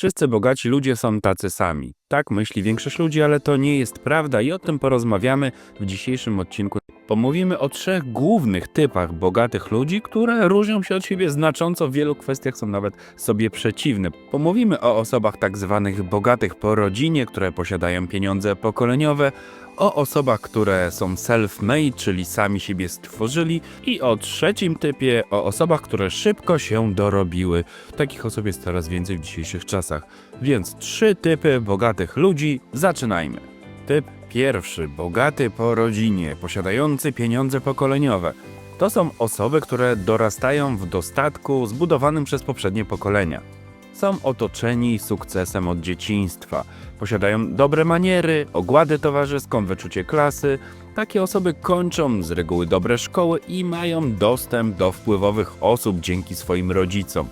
Wszyscy bogaci ludzie są tacy sami. Tak myśli większość ludzi, ale to nie jest prawda i o tym porozmawiamy w dzisiejszym odcinku. Pomówimy o trzech głównych typach bogatych ludzi, które różnią się od siebie znacząco, w wielu kwestiach są nawet sobie przeciwne. Pomówimy o osobach tak zwanych bogatych po rodzinie, które posiadają pieniądze pokoleniowe, o osobach, które są self-made, czyli sami siebie stworzyli i o trzecim typie, o osobach, które szybko się dorobiły. Takich osób jest coraz więcej w dzisiejszych czasach. Więc trzy typy bogatych ludzi, zaczynajmy. Typ pierwszy, bogaty po rodzinie, posiadający pieniądze pokoleniowe. To są osoby, które dorastają w dostatku zbudowanym przez poprzednie pokolenia. Są otoczeni sukcesem od dzieciństwa. Posiadają dobre maniery, ogładę towarzyską, wyczucie klasy. Takie osoby kończą z reguły dobre szkoły i mają dostęp do wpływowych osób dzięki swoim rodzicom.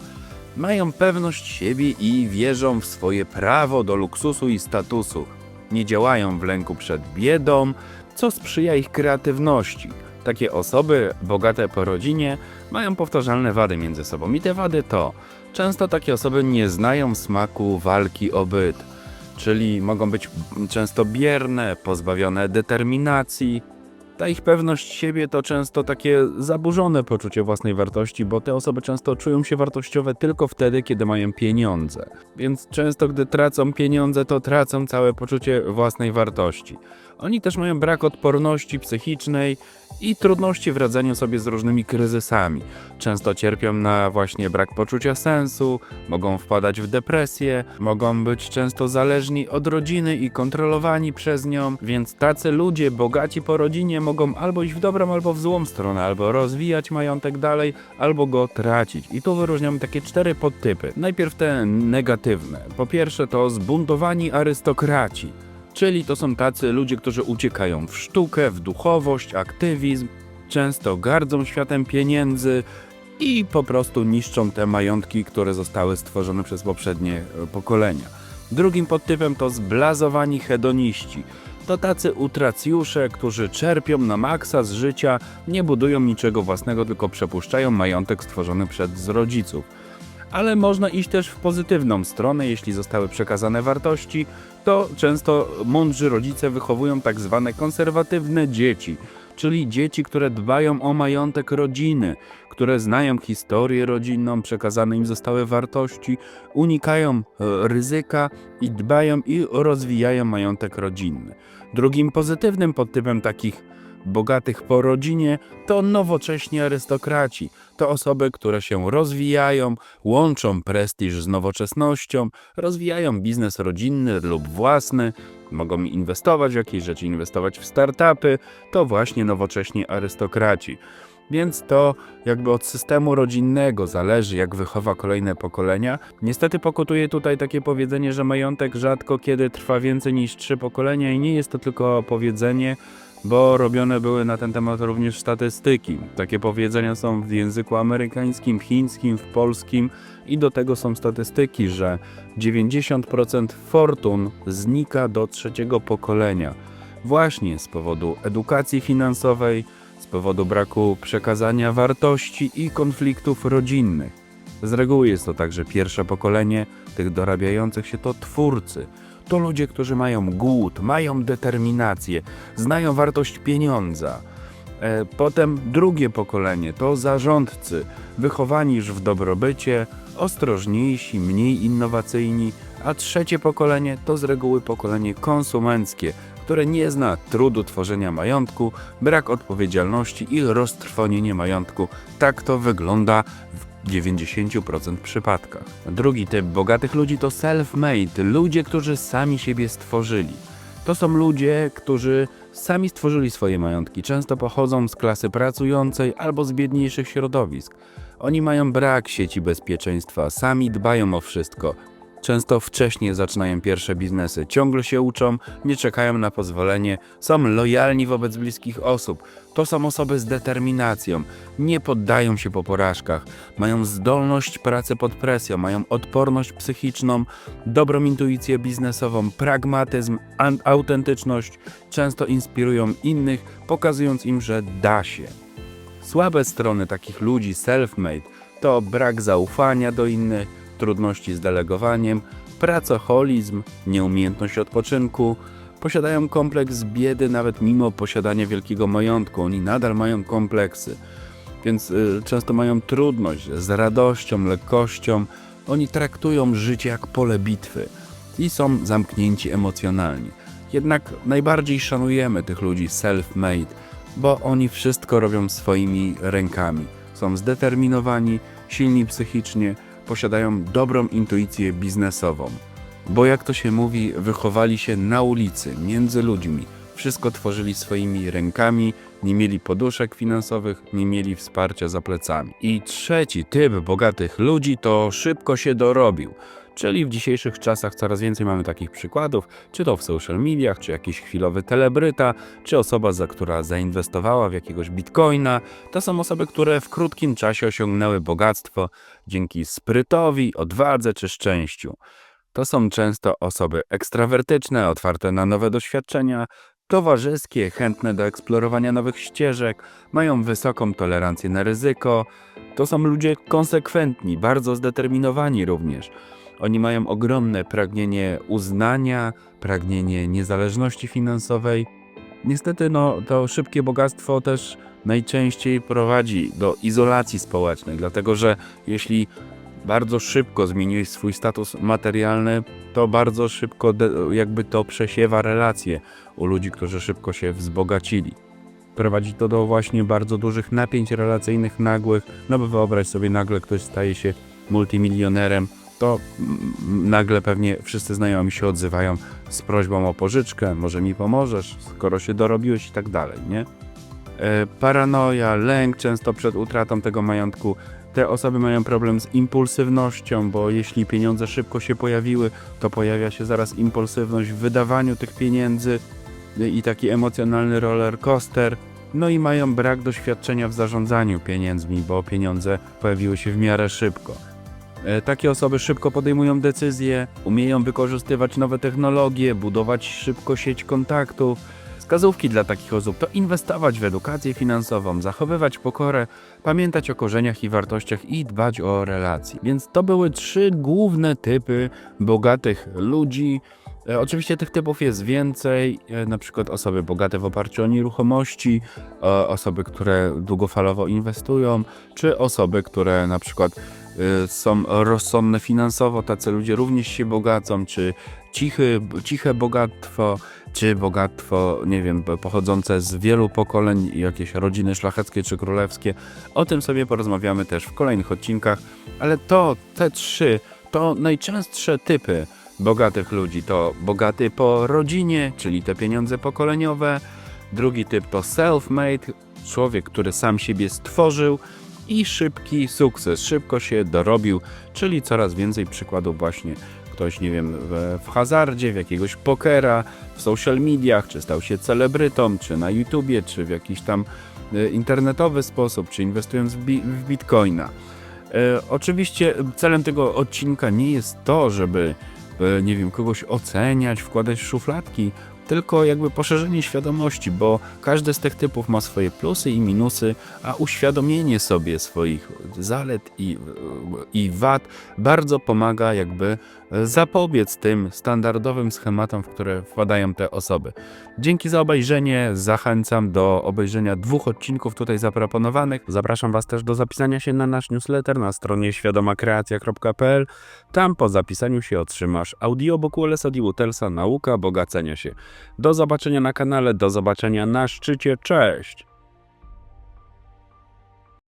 Mają pewność siebie i wierzą w swoje prawo do luksusu i statusu. Nie działają w lęku przed biedą, co sprzyja ich kreatywności. Takie osoby, bogate po rodzinie, mają powtarzalne wady między sobą. I te wady to często takie osoby nie znają smaku walki o byt, czyli mogą być często bierne, pozbawione determinacji. Ta ich pewność siebie to często takie zaburzone poczucie własnej wartości, bo te osoby często czują się wartościowe tylko wtedy, kiedy mają pieniądze. Więc często, gdy tracą pieniądze, to tracą całe poczucie własnej wartości. Oni też mają brak odporności psychicznej i trudności w radzeniu sobie z różnymi kryzysami. Często cierpią na właśnie brak poczucia sensu, mogą wpadać w depresję, mogą być często zależni od rodziny i kontrolowani przez nią, więc tacy ludzie bogaci po rodzinie mogą albo iść w dobrą, albo w złą stronę, albo rozwijać majątek dalej, albo go tracić. I tu wyróżniamy takie cztery podtypy. Najpierw te negatywne. Po pierwsze to zbuntowani arystokraci. Czyli to są tacy ludzie, którzy uciekają w sztukę, w duchowość, aktywizm, często gardzą światem pieniędzy i po prostu niszczą te majątki, które zostały stworzone przez poprzednie e, pokolenia. Drugim podtypem to zblazowani hedoniści. To tacy utracjusze, którzy czerpią na maksa z życia, nie budują niczego własnego, tylko przepuszczają majątek stworzony przez rodziców ale można iść też w pozytywną stronę, jeśli zostały przekazane wartości, to często mądrzy rodzice wychowują tak zwane konserwatywne dzieci, czyli dzieci, które dbają o majątek rodziny, które znają historię rodzinną, przekazane im zostały wartości, unikają e, ryzyka i dbają i rozwijają majątek rodzinny. Drugim pozytywnym podtypem takich bogatych po rodzinie to nowocześni arystokraci. To osoby, które się rozwijają, łączą prestiż z nowoczesnością, rozwijają biznes rodzinny lub własny, mogą inwestować w jakieś rzeczy, inwestować w startupy. To właśnie nowocześni arystokraci. Więc to jakby od systemu rodzinnego zależy, jak wychowa kolejne pokolenia. Niestety pokutuje tutaj takie powiedzenie, że majątek rzadko kiedy trwa więcej niż trzy pokolenia i nie jest to tylko powiedzenie, bo robione były na ten temat również statystyki. Takie powiedzenia są w języku amerykańskim, chińskim, w polskim i do tego są statystyki, że 90% fortun znika do trzeciego pokolenia. Właśnie z powodu edukacji finansowej, z powodu braku przekazania wartości i konfliktów rodzinnych. Z reguły jest to także pierwsze pokolenie tych dorabiających się to twórcy, to ludzie, którzy mają głód, mają determinację, znają wartość pieniądza. E, Potem drugie pokolenie to zarządcy, wychowani już w dobrobycie, ostrożniejsi, mniej innowacyjni, a trzecie pokolenie to z reguły pokolenie konsumenckie, które nie zna trudu tworzenia majątku, brak odpowiedzialności i roztrwonienie majątku. Tak to wygląda w 90% przypadkach. Drugi typ bogatych ludzi to self-made, ludzie, którzy sami siebie stworzyli. To są ludzie, którzy sami stworzyli swoje majątki, często pochodzą z klasy pracującej albo z biedniejszych środowisk. Oni mają brak sieci bezpieczeństwa, sami dbają o wszystko. Często wcześniej zaczynają pierwsze biznesy, ciągle się uczą, nie czekają na pozwolenie, są lojalni wobec bliskich osób. To są osoby z determinacją, nie poddają się po porażkach, mają zdolność pracy pod presją, mają odporność psychiczną, dobrą intuicję biznesową, pragmatyzm, autentyczność, często inspirują innych, pokazując im, że da się. Słabe strony takich ludzi self-made to brak zaufania do innych, trudności z delegowaniem, pracoholizm, nieumiejętność odpoczynku, posiadają kompleks biedy nawet mimo posiadania wielkiego majątku. Oni nadal mają kompleksy, więc y, często mają trudność z radością, lekkością. Oni traktują życie jak pole bitwy i są zamknięci emocjonalnie. Jednak najbardziej szanujemy tych ludzi self-made, bo oni wszystko robią swoimi rękami. Są zdeterminowani, silni psychicznie, posiadają dobrą intuicję biznesową. Bo jak to się mówi, wychowali się na ulicy, między ludźmi. Wszystko tworzyli swoimi rękami, nie mieli poduszek finansowych, nie mieli wsparcia za plecami. I trzeci typ bogatych ludzi to szybko się dorobił. Czyli w dzisiejszych czasach coraz więcej mamy takich przykładów, czy to w social mediach, czy jakiś chwilowy celebryta, czy osoba, za która zainwestowała w jakiegoś bitcoina. To są osoby, które w krótkim czasie osiągnęły bogactwo dzięki sprytowi, odwadze czy szczęściu. To są często osoby ekstrawertyczne, otwarte na nowe doświadczenia, towarzyskie, chętne do eksplorowania nowych ścieżek, mają wysoką tolerancję na ryzyko. To są ludzie konsekwentni, bardzo zdeterminowani również. Oni mają ogromne pragnienie uznania, pragnienie niezależności finansowej. Niestety, no, to szybkie bogactwo też najczęściej prowadzi do izolacji społecznej, dlatego że jeśli bardzo szybko zmieniłeś swój status materialny, to bardzo szybko jakby to przesiewa relacje u ludzi, którzy szybko się wzbogacili. Prowadzi to do właśnie bardzo dużych napięć relacyjnych nagłych, no bo wyobraź sobie nagle ktoś staje się multimilionerem, to nagle pewnie wszyscy znajomi się odzywają z prośbą o pożyczkę, może mi pomożesz, skoro się dorobiłeś i tak dalej, nie? E, Paranoja, lęk często przed utratą tego majątku. Te osoby mają problem z impulsywnością, bo jeśli pieniądze szybko się pojawiły, to pojawia się zaraz impulsywność w wydawaniu tych pieniędzy i taki emocjonalny roller coaster. No i mają brak doświadczenia w zarządzaniu pieniędzmi, bo pieniądze pojawiły się w miarę szybko. E, Takie osoby szybko podejmują decyzje, umieją wykorzystywać nowe technologie, budować szybko sieć kontaktów. Wskazówki dla takich osób to inwestować w edukację finansową, zachowywać pokorę, pamiętać o korzeniach i wartościach i dbać o relacje. Więc to były trzy główne typy bogatych ludzi. E, Oczywiście tych typów jest więcej, e, na przykład osoby bogate w oparciu o nieruchomości, e, osoby, które długofalowo inwestują, czy osoby, które na przykład są rozsądne finansowo, tacy ludzie również się bogacą, czy cichy, ciche bogactwo, czy bogactwo, nie wiem, pochodzące z wielu pokoleń, jakieś rodziny szlacheckie czy królewskie. O tym sobie porozmawiamy też w kolejnych odcinkach, ale to, te trzy, to najczęstsze typy bogatych ludzi. To bogaty po rodzinie, czyli te pieniądze pokoleniowe. Drugi typ to self-made, człowiek, który sam siebie stworzył i szybki sukces, szybko się dorobił, czyli coraz więcej przykładów właśnie ktoś, nie wiem, w, w hazardzie, w jakiegoś pokera, w social mediach, czy stał się celebrytą, czy na YouTubie, czy w jakiś tam e, internetowy sposób, czy inwestując w, bi- w bitcoina. E, oczywiście celem tego odcinka nie jest to, żeby, e, nie wiem, kogoś oceniać, wkładać w szufladki, tylko jakby poszerzenie świadomości, bo każdy z tych typów ma swoje plusy i minusy, a uświadomienie sobie swoich zalet i, i wad bardzo pomaga jakby zapobiec tym standardowym schematom, w które wpadają te osoby. Dzięki za obejrzenie, zachęcam do obejrzenia dwóch odcinków tutaj zaproponowanych. Zapraszam Was też do zapisania się na nasz newsletter na stronie świadomakreacja.pl. Tam po zapisaniu się otrzymasz audiobook Wallace'a D. Wattelsa Nauka bogacenia się. Do zobaczenia na kanale, do zobaczenia na szczycie, cześć!